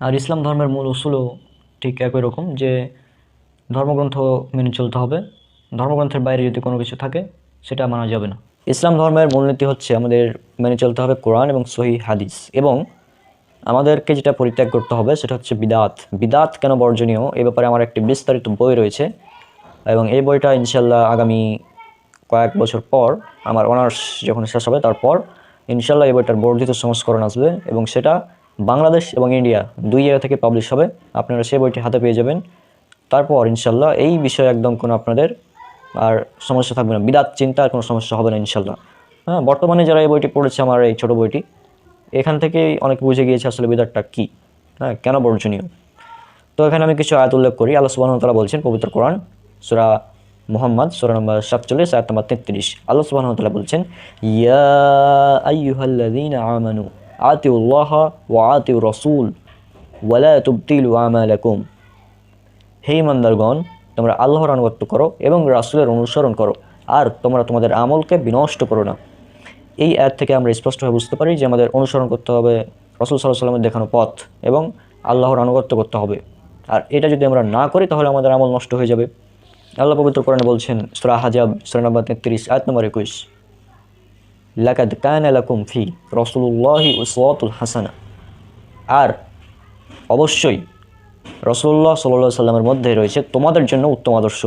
আর ইসলাম ধর্মের মূল উসুলও ঠিক একই রকম যে ধর্মগ্রন্থ মেনে চলতে হবে। ধর্মগ্রন্থের বাইরে যদি কোনো কিছু থাকে, সেটা মানা যাবে না। ইসলাম ধর্মের মূলনীতি হচ্ছে আমাদের মেনে চলতে হবে কোরআন এবং সহি হাদিস এবং আমাদেরকে যেটা পরিত্যাগ করতে হবে সেটা হচ্ছে বিদাত। বিদাত কেন বর্জনীয়? এ ব্যাপারে আমার একটি বিস্তারিত বই রয়েছে এবং এই বইটা ইনশাল্লাহ আগামী কয়েক বছর পর আমার অনার্স যখন শেষ হবে, তারপর ইনশাল্লাহ এই বইটার বর্ধিত সংস্করণ আসবে এবং সেটা বাংলাদেশ এবং ইন্ডিয়া দুই জায়গা থেকে পাবলিশ হবে। আপনারা সেই বইটি হাতে পেয়ে যাবেন। তারপর ইনশাল্লাহ এই বিষয়ে একদম কোনো আপনাদের আর সমস্যা থাকবে না। বিরাট চিন্তা, আর কোনো সমস্যা হবে না ইনশাল্লাহ। হ্যাঁ বর্তমানে যারা এই বইটি পড়েছে, আমার এই ছোটো বইটি, এখান থেকেই অনেক বুঝে গিয়েছে আসলে বিদাতটা কী। হ্যাঁ কেন বর্জনীয় তো এখানে আমি কিছু আয়াত উল্লেখ করি। আল্লাহ সুবাহ তালা বলছেন, পবিত্র কোরআন, সুরা মোহাম্মদ, সুরা নম্বর সাতচল্লিশ, আয়াত নম্বর তেত্রিশ। আল্লাহ সুবাহ তালা বলছেন, ইয়া আমানু আতিউল্লাহ ওয়া আতিউ রসুল ওয়ালা তুবতিলু আমালাকুম। হে ইমানদারগণ, তোমরা আল্লাহর আনুগত্য করো এবং রাসূলের অনুসরণ করো, আর তোমরা তোমাদের আমলকে বিনষ্ট করো না। এই অ্যাড থেকে আমরা স্পষ্টভাবে বুঝতে পারি যে আমাদের অনুসরণ করতে হবে রসুল সাল্লাহ সাল্লামের দেখানো পথ এবং আল্লাহর আনুগত্য করতে হবে। আর এটা যদি আমরা না করি, তাহলে আমাদের আমল নষ্ট হয়ে যাবে। আল্লাহ পবিত্র কোরআনে বলছেন, সুরা হাজাব, সুরা নম্বর তেত্রিশ, আয়াত নম্বর একুশ। লাকাদ কান লাকুম ফি রসুল্লাহি উসওয়াতুল হাসানা আর অবশ্যই রসুল্লাহ সাল্লাহ সাল্লামের মধ্যে রয়েছে তোমাদের জন্য উত্তম আদর্শ।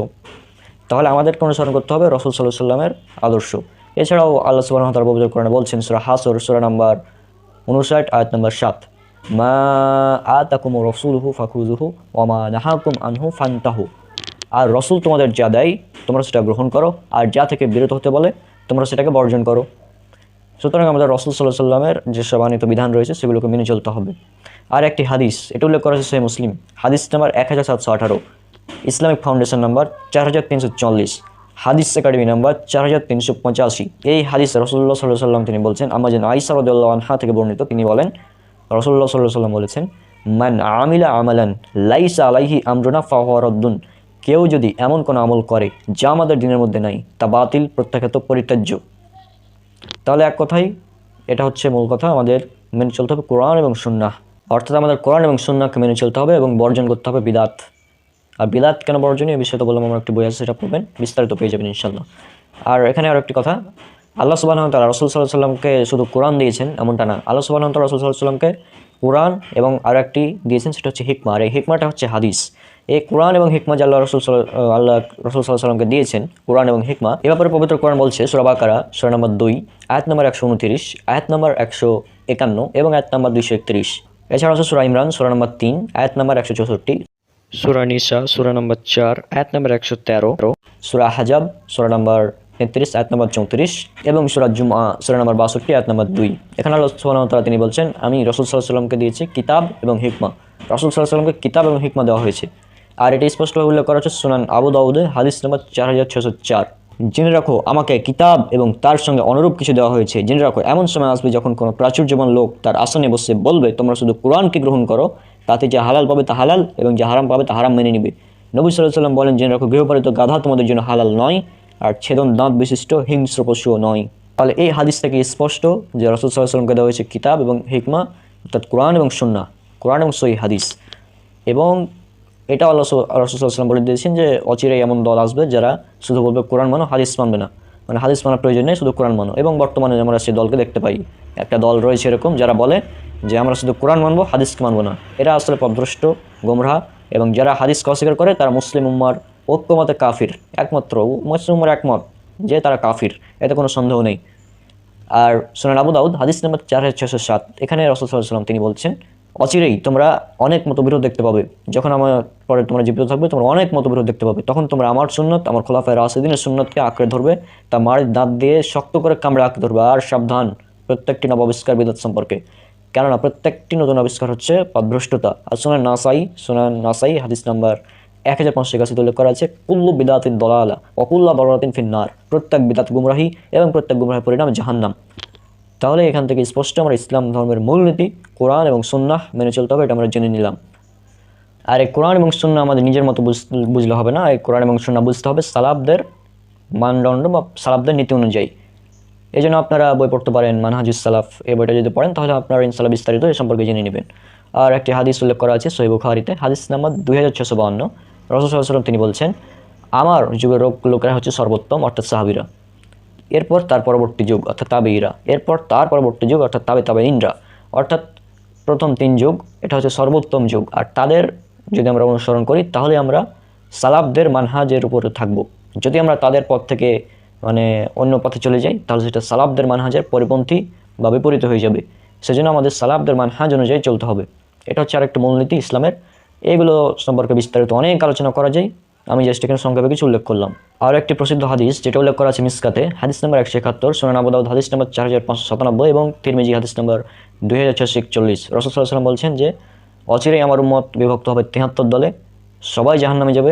তাহলে আমাদেরকে অনুসরণ করতে হবে? রসুল সাল্লাহ সাল্লামের আদর্শ। এছাড়াও আল্লাহ সুবাহ তার পবিত্র বলছেন, সুরা হাসর, সুরা নাম্বার উনষাট আয়াত নাম্বার সাত, মা আ আতাকুম রসুলহু ফাকুজুহু ওমা নাহাকুম আনহু ফান্তাহু। আর রসুল তোমাদের যা দেয়, তোমরা সেটা গ্রহণ করো। আর যা থেকে বিরত হতে বলে, তোমরা সেটাকে বর্জন করো। সুতরাং আমাদের রসুল সাল্লাহ সাল্লামের যেসব আনিত বিধান রয়েছে, সেগুলোকে মেনে চলতে হবে। আর একটি হাদিস, এটা উল্লেখ করা হয়েছে মুসলিম। হাদিস নাম্বার এক হাজার সাতশো আঠারো, ইসলামিক ফাউন্ডেশন নাম্বার চার হাজার তিনশো চল্লিশ, হাদিস একাডেমি নাম্বার চার হাজার তিনশো পঁচাশি। এই হাদিস রসুল্লাহ সাল্লাহ সাল্লাম তিনি বলছেন আমাজন আইসা রদুল্লাহ আনহা থেকে বর্ণিত, তিনি বলেন রসুল্লাহ সাল্লাহ সাল্লাম বলেছেন, মান আমিলা আমালান লাইসা আলাইহি আমরুনা ফাহরদ্দুন কেউ যদি এমন কোনো আমল করে যা আমাদের দিনের মধ্যে নাই, তা বাতিল, প্রত্যাখ্যাত, পরিত্যাজ্য। তাহলে এক কথাই, এটা হচ্ছে মূল কথা, আমাদের মেনে চলতে হবে কোরআন এবং সুন্না অর্থাৎ আমাদের কোরআন এবং সুন্নাকে মেনে চলতে হবে এবং বর্জন করতে হবে বিদাত। আর বিদাত কেন বর্জনীয় এই বিষয়ে তো বললাম, আমার একটি বই আছে, সেটা পড়বেন, বিস্তারিত পেয়ে যাবেন ইনশাল্লাহ আর এখানে আরও একটি কথা, আল্লাহ সুবাহ রসুল সাল্লাহ সাল্লামকে শুধু কোরআন দিয়েছেন এমনটা না। আল্লাহ সুবাহ রসুল সাল্লাহ সাল্লামকে কোরআন এবং আরও একটি দিয়েছেন সেটা হচ্ছে হিকমা। আর এই হিকমাটা হচ্ছে হাদিস। এই কোরআন এবং হিকমা যে আল্লাহ রসুল আল্লাহ রসুল সাল্লাহ সাল্লামকে দিয়েছেন কোরআন এবং হিকমা এ ব্যাপারে পবিত্র কোরআন বলছে সুরাবাকারা সুরা নম্বর দুই আয়াত নম্বর একশো উনতিরিশ আয়াত নম্বর একশো একান্ন এবং আয়াত নম্বর দুইশো একত্রিশ। এছাড়া আছে সুরা ইমরান সুরা নম্বর তিন আয়াত নম্বর একশো চৌষট্টি। সুরা নিসা সুরা নম্বর চার আয়াত নম্বর একশো তেরো। সুরা হাজাব সুরা নম্বর তেত্রিশ, আয়াত নম্বর চৌত্রিশ এবং সুরা জুমা সুরা নম্বর বাষট্টি, আয়াত নম্বর দুই। এখানে আল্লাহ তিনি বলছেন, আমি রসুল সাল্লাহ সাল্লামকে দিয়েছি কিতাব এবং হিকমা। রসুল সাল্লাহ সাল্লামকে কিতাব এবং হিকমা দেওয়া হয়েছে। আর এটি স্পষ্টভাবে উল্লেখ করা হচ্ছে সুনান আবু দাউদে, হাদিস নম্বর চার হাজার ছশো চার। জেনে রাখো, আমাকে কিতাব এবং তার সঙ্গে অনুরূপ কিছু দেওয়া হয়েছে। জেনে রাখো, এমন সময় আসবে যখন কোনো প্রাচুর্যবান লোক তার আসনে বসে বলবে, তোমরা শুধু কোরআনকে গ্রহণ করো, তাতে যা হালাল পাবে তা হালাল এবং যা হারাম পাবে তা হারাম মেনে নিবে। নবী সাল্লাহ সাল্লাম বলেন, জেনে রাখো, গৃহপালিত গাধা তোমাদের জন্য হালাল নয় আর ছেদন দাঁত বিশিষ্ট, হিংস্র পশুও নয়। তাহলে এই হাদিস থেকে স্পষ্ট যে রসুল সাল্লামকে দেওয়া হয়েছে কিতাব এবং হিকমা, অর্থাৎ কোরআন এবং সুন্না কোরআন এবং সহি হাদিস। এবং এটা আল্লাহ রসুলাম বলে দিয়েছেন যে অচিরেই এমন দল আসবে যারা শুধু বলবে কোরআন মানো, হাদিস মানবে না। মানে হাদিস মানার প্রয়োজন নেই, শুধু কোরআন মানো। এবং বর্তমানে আমরা সেই দলকে দেখতে পাই। একটা দল রয়েছে এরকম যারা বলে যে আমরা শুধু কোরআন মানবো, হাদিসকে মানবো না। এরা আসলে পদভ্রষ্ট গোমরাহ এবং যারা হাদিসকে অস্বীকার করে তারা মুসলিম উম্মার ঐক্যমতে কাফির, একমাত্র মুসলিম উম্মার একমত যে তারা কাফির, এতে কোনো সন্দেহ নেই। আর সোনান আবু দাউদ, হাদিস নম্বর চার হাজার ছশো সাত, এখানে সাল্লাম তিনি বলছেন, অচিরেই তোমরা অনেক মতবিরোধ দেখতে পাবে। যখন আমার পরে তোমরা জীবিত থাকবে, তোমরা অনেক মতবিরোধ দেখতে পাবে। তখন তোমরা আমার সুন্নত, আমার খোলাফায় রাসিদিনের সুন্নতকে আঁকড়ে ধরবে, তা মার দাঁত দিয়ে শক্ত করে কামড়ে আঁকড়ে ধরবে। আর সাবধান, প্রত্যেকটি নব আবিষ্কার বিদাত সম্পর্কে। কেননা, প্রত্যেকটি নতুন আবিষ্কার হচ্ছে পদভ্রষ্টতা। আর সোনান নাসাই সোনান নাসাই, হাদিস নাম্বার এক হাজার পাঁচশো একাশিতে উল্লেখ করা আছে, কুল্লু বিদাতিন দলালা অকুল্লা বরাতিন ফিন্নার। প্রত্যেক বিদাত গুমরাহি এবং প্রত্যেক গুমরাহের পরিণাম জাহান্নাম। তাহলে এখান থেকে স্পষ্ট আমরা ইসলাম ধর্মের মূলনীতি, কোরআন এবং সুন্নাহ মেনে চলতে হবে, এটা আমরা জেনে নিলাম। আর এই কোরআন এবং সুন্নাহ আমাদের নিজের মতো বুঝ- বুঝলে হবে না, এই কোরআন এবং সুন্নাহ বুঝতে হবে সালাবদের মানদণ্ড বা সালাবদের নীতি অনুযায়ী। এই জন্য আপনারা বই পড়তে পারেন, মানহাজুস সালাফ, এই বইটা যদি পড়েন, তাহলে আপনারা ইনশাল্লাহ বিস্তারিত এ সম্পর্কে জেনে নেবেন। আর একটি হাদিস উল্লেখ করা আছে সহি বুখারিতে, হাদিস নাম্বার দুই হাজার ছশো বাউন্ন রসুলাম তিনি বলছেন, আমার যুগের লোক- লোকেরা হচ্ছে সর্বোত্তম, অর্থাৎ সাহাবিরা। এরপর তার পরবর্তী যুগ, অর্থাৎ তাবেইরা এরপর তার পরবর্তী যুগ, অর্থাৎ তাবে তাবে ইন্দ্রা অর্থাৎ প্রথম তিন যুগ, এটা হচ্ছে সর্বোত্তম যুগ। আর তাদের যদি আমরা অনুসরণ করি, তাহলে আমরা সালাবদের মানহাজের উপরে থাকব। যদি আমরা তাদের পথ থেকে মানে অন্য পথে চলে যাই, তাহলে সেটা সালাবদের মানহাজের পরিপন্থী বা বিপরীত হয়ে যাবে। সেজন্য আমাদের সালাফদের মানহাজ অনুযায়ী চলতে হবে। এটা হচ্ছে আরেকটা মূলনীতি ইসলামের। এইগুলো সম্পর্কে বিস্তারিত অনেক আলোচনা করা যায়। আমি জাস্ট এখানে সংক্ষেপে কিছু উল্লেখ করলাম। আর একটি প্রসিদ্ধ হাদিস, যেটা উল্লেখ করা আছে মিসকাতে, হাদিস নাম্বার একশো একাত্তর, সোনান আবুদাউদ হাদিস নাম্বার চার হাজার পাঁচশো সাতানব্বই এবং তিরমিজি, হাদিস নম্বর দুই হাজার ছশো একচল্লিশ। রসদ সাল্লাম বলছেন যে, অচিরেই আমার উম্মত বিভক্ত হবে তেহাত্তর দলে। সবাই জাহান্নামে যাবে।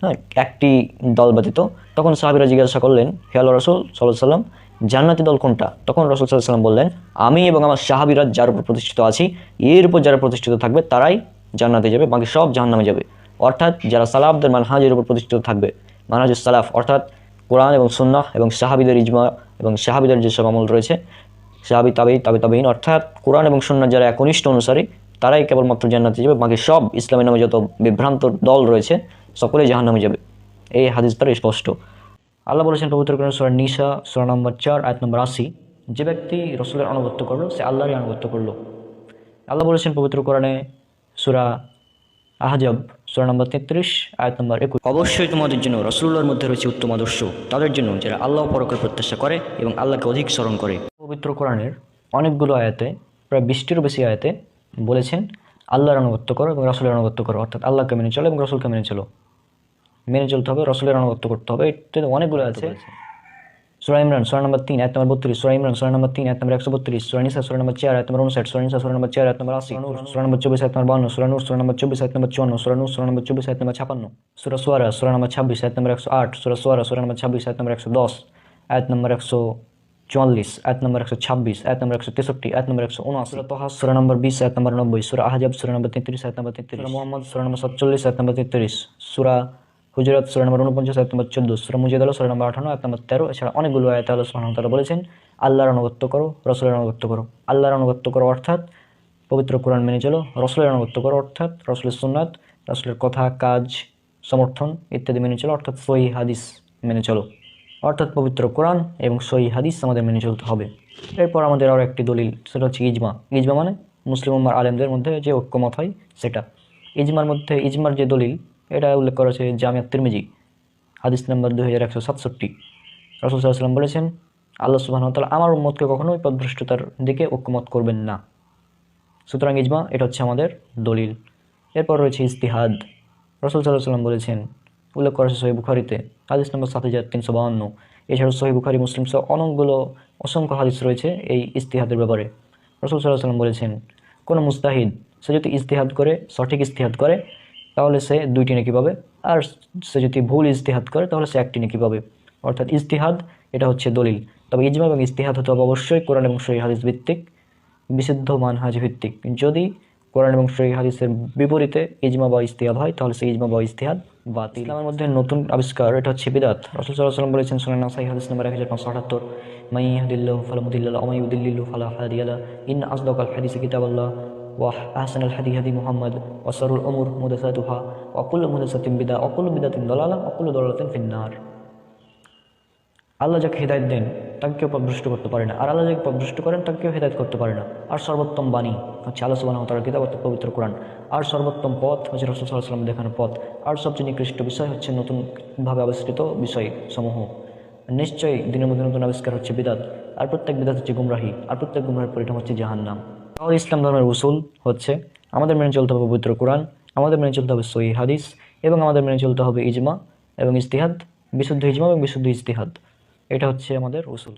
হ্যাঁ একটি দল ব্যতীত। তখন সাহাবিরা জিজ্ঞাসা করলেন, হে আল্লাহ রসুল সাল্লাহ সাল্লাম জান্নাতি দল কোনটা? তখন রসুল সাল্লাম বললেন, আমি এবং আমার সাহাবিরাজ যার উপর প্রতিষ্ঠিত আছি, এর উপর যারা প্রতিষ্ঠিত থাকবে, তারাই জান্নাতে যাবে, বাকি সব জাহান্নামে যাবে। অর্থাৎ যারা সালাফদের মানহাজের উপর প্রতিষ্ঠিত থাকবে মানহাজ সালাফ, অর্থাৎ কোরআন এবং সুন্নাহ এবং সাহাবিদের ইজমা এবং সাহাবিদের যেসব আমল রয়েছে, সাহাবি তাবেই তাবে তাবেইন অর্থাৎ কোরআন এবং সুন্নাহ যারা একনিষ্ঠ অনুসারী, তারাই কেবলমাত্র জান্নাতে যাবে, বাকি সব ইসলামের নামে যত বিভ্রান্ত দল রয়েছে, সকলেই জাহান্নামে যাবে। এই হাদিস দ্বারা স্পষ্ট। আল্লাহ বলেছেন, পবিত্র কোরআন সূরা নিসা, সূরা নম্বর চার, আয়াত নম্বর আশি। যে ব্যক্তি রসুলের আনুগত্য করল, সে আল্লাহরই আনুগত্য করল। আল্লাহ বলেছেন, পবিত্র কোরআনে সূরা আহজাব, সূরা নম্বর তেত্রিশ, আয়াত নম্বর একুশ। অবশ্যই তোমাদের জন্য রসুল্লাহর মধ্যে রয়েছে উত্তম আদর্শ। তাদের জন্য যারা আল্লাহ পরকের প্রত্যাশা করে এবং আল্লাহকে অধিক স্মরণ করে। পবিত্র কোরআনের অনেকগুলো আয়াতে, প্রায় বিশটিরও বেশি আয়াতে বলেছেন, আল্লাহর আনুগত্য করো এবং রসুলের আনুগত্য করো। অর্থাৎ আল্লাহকে মেনে চলো এবং রসুলকে মেনে চলো। মেনে চলতে হবে রসুলের আনুগত্য করতে হবে এটাতে অনেকগুলো আছে সুরা ইমরান সুরা নম্বর তিন এক নম্বর বত্রিশ সুরা ইমরান সুরা নম্বর তিন এক নম্বর একশো বত্রিশ সুরা নিসা সুরা নম্বর চার এক নম্বর উনষাট সুরা নিসা সুরা নম্বর চার এক নম্বর আশি সুরা নম্বর চব্বিশ এক নম্বর বান্ন সুরা নূর সুরা নম্বর চব্বিশ এক নম্বর চুয়ান্ন সুরা নূর সুরা নম্বর চব্বিশ এক নম্বর ছাপান্ন সুরা সোয়ারা সুরা নম্বর ছাব্বিশ এক নম্বর একশো আট সুরা সোয়ারা সুরা নম্বর ছাব্বিশ এক নম্বর একশো দশ এক নম্বর একশো চুয়াল্লিশ এক নম্বর একশো ছাব্বিশ এক নম্বর একশো তেষট্টি এক নম্বর একশো উনআশি সুরা তহা সুরা নম্বর বিশ এক নম্বর নব্বই সুরা আহজাব সুরা নম্বর তেত্রিশ এক নম্বর তেত্রিশ মোহাম্মদ সুরা নম্বর সাতচল্লিশ এক নম্বর তেত্রিশ সুরা হুজরাত সুরা নম্বর উনপঞ্চাশ এক নম্বর চোদ্দ, সুরা মুজিদাল সুরা নম্বর আঠান্ন এক নম্বর তেরো, এছাড়া অনেকগুলো আয়াত সুবহানাহু ওয়া তাআলা বলেছেন, আল্লাহর আনুগত্য করো, রসুলের আনুগত্য করো। আল্লাহর আনুগত্য করো অর্থাৎ পবিত্র কোরআন মেনে চলো, রসুলের আনুগত্য করো অর্থাৎ রসুলের সুন্নাত, রসুলের কথা, কাজ, সমর্থন ইত্যাদি মেনে চলো, অর্থাৎ সহি হাদিস মেনে চলো। অর্থাৎ পবিত্র কোরআন এবং সহি হাদিস আমাদের মেনে চলতে হবে। এরপর আমাদের আরও একটি দলিল, সেটা হচ্ছে ইজমা। ইজমা মানে মুসলিম উম্মার আলেমদের মধ্যে যে ঐক্যমত হয় সেটা। ইজমার মধ্যে, ইজমার যে দলিল এটা উল্লেখ করা হয়েছে জামিয়াত তিরমিজি, হাদিস নাম্বার দুই হাজার একশো সাতষট্টি। রসুল সাল্লাম বলেছেন, আল্লাহ সুবাহ তাআলা আমার উম্মতকে কখনোই পদভ্রষ্টতার দিকে ঐক্যমত করবেন না। সুতরাং ইজমা, এটা হচ্ছে আমাদের দলিল। এরপর রয়েছে ইস্তিহাদ রসুল সাল্লাহ সাল্লাম বলেছেন, উল্লেখ করা হয়েছে সহি বুখারিতে, হাদিস নম্বর সাত হাজার তিনশো বাহান্ন। এছাড়াও সহি বুখারি, মুসলিম সহ অনেকগুলো অসংখ্য হাদিস রয়েছে এই ইস্তিহাদের ব্যাপারে। রসুল সাল্লাহ সাল্লাম বলেছেন, কোনো মুস্তাহিদ, সে যদি ইস্তিহাদ করে, সঠিক ইস্তিহাদ করে তাহলে সে দুইটি নাকি পাবে। আর সে যদি ভুল ইস্তিহাদ করে, তাহলে সে একটি নেকি পাবে। অর্থাৎ ইস্তিহাদ এটা হচ্ছে দলিল। তবে ইজমা এবং ইস্তিহাদ হতে হবে অবশ্যই কোরআন এবং সহি হাদিস ভিত্তিক, বিশুদ্ধ মানহাজ ভিত্তিক। যদি কোরআন এবং সহি হাদিসের বিপরীতে ইজমা বা ইস্তিহাদ হয়, তাহলে সেই ইজমা বা ইস্তিহাদ বাতিল। ইসলামের মধ্যে নতুন আবিষ্কার, এটা হচ্ছে বিদাত। রসুল সাল্লাম বলেছেন সোনানা সাহি হাদিস নম্বর এক হাজার পাঁচশো আটাত্তর মাই হাদিল্লাহ ফালামুদিল্লাহ আমাই উদিল্লিল্লু ফালা হাদিয়ালা ইন আসদাকাল হাদিস কিতাবাল্লাহ। وأحسن الحديث هدي محمد وشر الأمور محدثاتها وكل محدثة بدعة وكل بدعة ضلالة وكل ضلالة في النار আল্লাহ যাকে হেদায়ত দেন তাকে কেউ পদভ্রষ্ট করতে পারে না আর আল্লাহ যাকে পদভ্রষ্ট করেন তাকে কেউ হেদায়ত করতে পারে না আর সর্বোত্তম বাণী হচ্ছে আল্লাহ সুবাহ তার কিতাব অর্থাৎ পবিত্র কোরআন আর সর্বোত্তম পথ হচ্ছে রসুল সাল্লাহ সাল্লাম দেখানো পথ আর সবচেয়ে নিকৃষ্ট বিষয় হচ্ছে নতুনভাবে আবিষ্কৃত বিষয় সমূহ নিশ্চয়ই দিনের মধ্যে নতুন আবিষ্কার হচ্ছে বিদাত আর প্রত্যেক বিদাত হচ্ছে গুমরাহি আর প্রত্যেক গুমরাহির পরিণাম হচ্ছে জাহান্নাম তাহলে ইসলাম ধর্মের উসুল হচ্ছে, আমাদের মেনে চলতে হবে পবিত্র কোরআন, আমাদের মেনে চলতে হবে সহি হাদিস, এবং আমাদের মেনে চলতে হবে ইজমা এবং ইস্তিহাদ বিশুদ্ধ ইজমা এবং বিশুদ্ধ ইস্তিহাদ এটা হচ্ছে আমাদের উসুল।